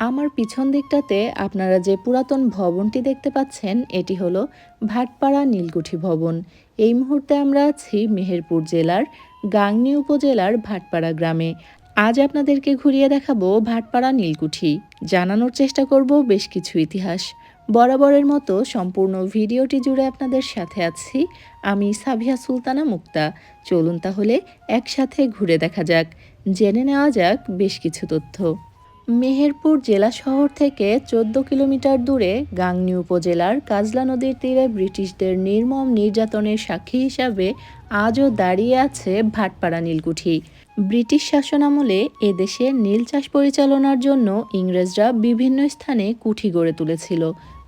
আমার পিছন দিকটাতে আপনারা যে পুরাতন ভবনটি দেখতে পাচ্ছেন, এটি হলো ভাটপাড়া নীলকুঠি ভবন। এই মুহূর্তে আমরা আছি মেহেরপুর জেলার গাংনী উপজেলার ভাটপাড়া গ্রামে। আজ আপনাদেরকে ঘুরিয়ে দেখাবো ভাটপাড়া নীলকুঠি। জানানোর চেষ্টা করব বেশ কিছু ইতিহাস। বরাবরের মতো সম্পূর্ণ ভিডিওটি জুড়ে আপনাদের সাথে আছি আমি সাভিয়া সুলতানা মুক্তা। চলুন তাহলে একসাথে ঘুরে দেখা যাক। জেনে নেওয়া যাক বেশ কিছু তথ্য। মেহেরপুর জেলা শহর থেকে চোদ্দ কিলোমিটার দূরে গাংনী উপজেলার কাজলা নদীর তীরে ব্রিটিশদের নির্মম নির্যাতনের সাক্ষী হিসাবে আজও দাঁড়িয়ে আছে ভাটপাড়া নীলকুঠি। ব্রিটিশ শাসনামলে এদেশে নীল চাষ পরিচালনার জন্য ইংরেজরা বিভিন্ন স্থানে কুঠি গড়ে তুলেছিল,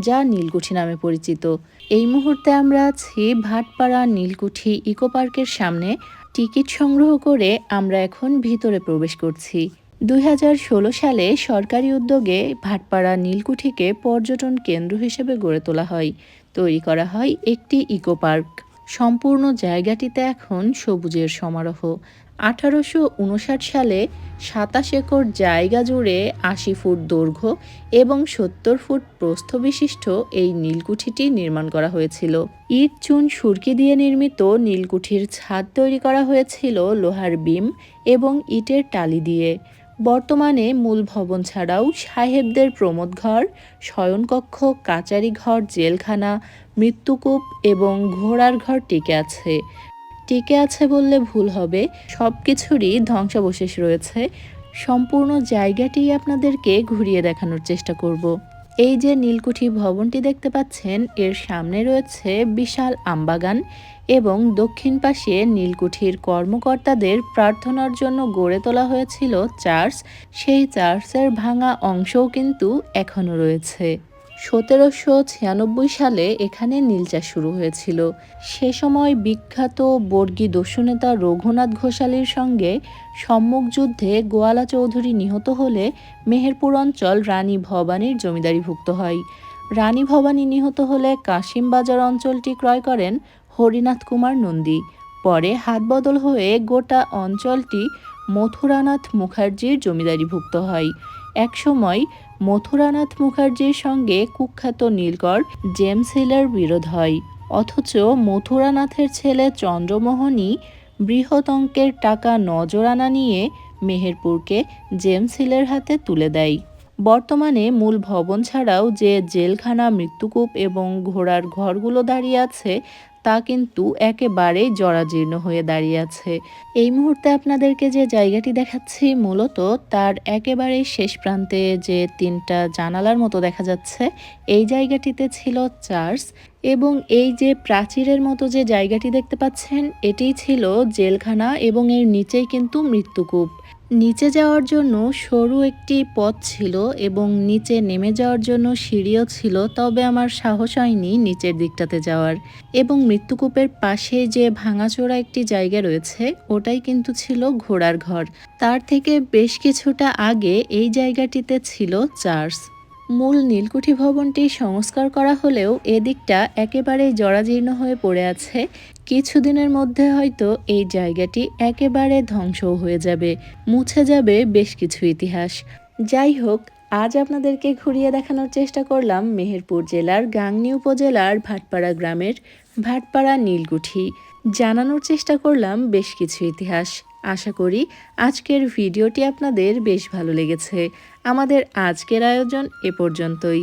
যা নীলকুঠি নামে পরিচিত। এই মুহূর্তে আমরা আছি ভাটপাড়া নীলকুঠি ইকো পার্কের সামনে। টিকিট সংগ্রহ করে আমরা এখন ভিতরে প্রবেশ করছি। দুই হাজার ষোলো সালে সরকারি উদ্যোগে ভাটপাড়া নীলকুঠিকে পর্যটন কেন্দ্র হিসেবে গড়ে তোলা হয়। তৈরি করা হয় একটি ইকো পার্ক সম্পূর্ণ জায়গাটিতে এখন সবুজের সমারোহ। আঠারোশো উনষাট সালে সাতাশ একর জায়গা জুড়ে আশি ফুট দৈর্ঘ্য এবং সত্তর ফুট প্রস্থ বিশিষ্ট এই নীলকুঠিটি নির্মাণ করা হয়েছিল। ইট, চুন, সুরকি দিয়ে নির্মিত নীলকুঠির ছাদ তৈরি করা হয়েছিল লোহার বিম এবং ইটের টালি দিয়ে। বর্তমানে মূল ভবন ছাড়াও সাহেবদের প্রমোদ ঘর, শয়নকক্ষ, কাচারি ঘর, জেলখানা, মৃত্যুকূপ এবং ঘোড়ার ঘর টিকে আছে। টিকে আছে বললে ভুল হবে সব কিছুরই ধ্বংসাবশেষ রয়েছে। সম্পূর্ণ জায়গাটি আপনাদেরকে ঘুরিয়ে দেখানোর চেষ্টা করব। এই যে নীলকুঠি ভবনটি দেখতে পাচ্ছেন, এর সামনে রয়েছে বিশাল আমবাগান এবং দক্ষিণ পাশে নীলকুঠির কর্মকর্তাদের প্রার্থনার জন্য গড়ে তোলা হয়েছিল চার্চ। সেই চার্চের ভাঙা অংশও কিন্তু এখনও রয়েছে। সতেরোশো ছিয়ানব্বই সালে এখানে নীল চাষ শুরু হয়েছিল। সে সময় বিখ্যাত বর্গী দস্যুনেতা রঘুনাথ ঘোষালির সঙ্গে সম্মুখ যুদ্ধে গোয়ালা চৌধুরী নিহত হলে মেহেরপুর অঞ্চল রানী ভবানীর জমিদারিভুক্ত হয়। রানী ভবানী নিহত হলে কাশিম বাজার অঞ্চলটি ক্রয় করেন হরিনাথ কুমার নন্দী। পরে হাত বদল হয়ে গোটা অঞ্চলটি মথুরানাথ মুখার্জির জমিদারিভুক্ত হয়। একসময় মথুরানাথ মুখার্জির সঙ্গে কুখ্যাত নীলকর জেমস হিলের বিরোধ হয়। অথচ মথুরানাথের ছেলে চন্দ্রমোহনই বৃহৎ অঙ্কের টাকা নজরানা নিয়ে মেহেরপুরকে জেমস হিলের হাতে তুলে দেয়। বর্তমানে মূল ভবন ছাড়াও যে জেলখানা, মৃত্যুকূপ এবং ঘোড়ার ঘরগুলো দাঁড়িয়ে আছে তা কিন্তু একেবারেই জরাজীর্ণ হয়ে দাঁড়িয়ে আছে। এই মুহূর্তে আপনাদেরকে যে জায়গাটি দেখাচ্ছি মূলত তার একেবারেই শেষ প্রান্তে যে তিনটা জানালার মতো দেখা যাচ্ছে, এই জায়গাটিতে ছিল চার্চ এবং এই যে প্রাচীরের মতো যে জায়গাটি দেখতে পাচ্ছেন এটিই ছিল জেলখানা এবং এর নিচেই কিন্তু মৃত্যুকূপ। নিচে যাওয়ার জন্য সরু একটি পথ ছিল এবং নিচে নেমে যাওয়ার জন্য সিঁড়িও ছিল, তবে আমার সাহস হয়নি নিচের দিকটাতে যাওয়ার। এবং মৃত্যুকূপের পাশে যে ভাঙাচোরা একটি জায়গা রয়েছে, ওটাই কিন্তু ছিল ঘোড়ার ঘর। তার থেকে বেশ কিছুটা আগে এই জায়গাটিতে ছিল চার্চ। মূল নীলকুঠি ভবনটি সংস্কার করা হলেও এদিকটা একেবারেই জরাজীর্ণ হয়ে পড়ে আছে। কিছুদিনের মধ্যে হয়তো এই জায়গাটি একেবারে ধ্বংসও হয়ে যাবে, মুছে যাবে বেশ কিছু ইতিহাস। যাই হোক, আজ আপনাদেরকে ঘুরিয়ে দেখানোর চেষ্টা করলাম মেহেরপুর জেলার গাংনী উপজেলার ভাটপাড়া গ্রামের ভাটপাড়া নীলকুঠি। জানানোর চেষ্টা করলাম বেশ কিছু ইতিহাস। আশা করি আজকের ভিডিওটি আপনাদের বেশ ভালো লেগেছে। আমাদের আজকের আয়োজন এ পর্যন্তই।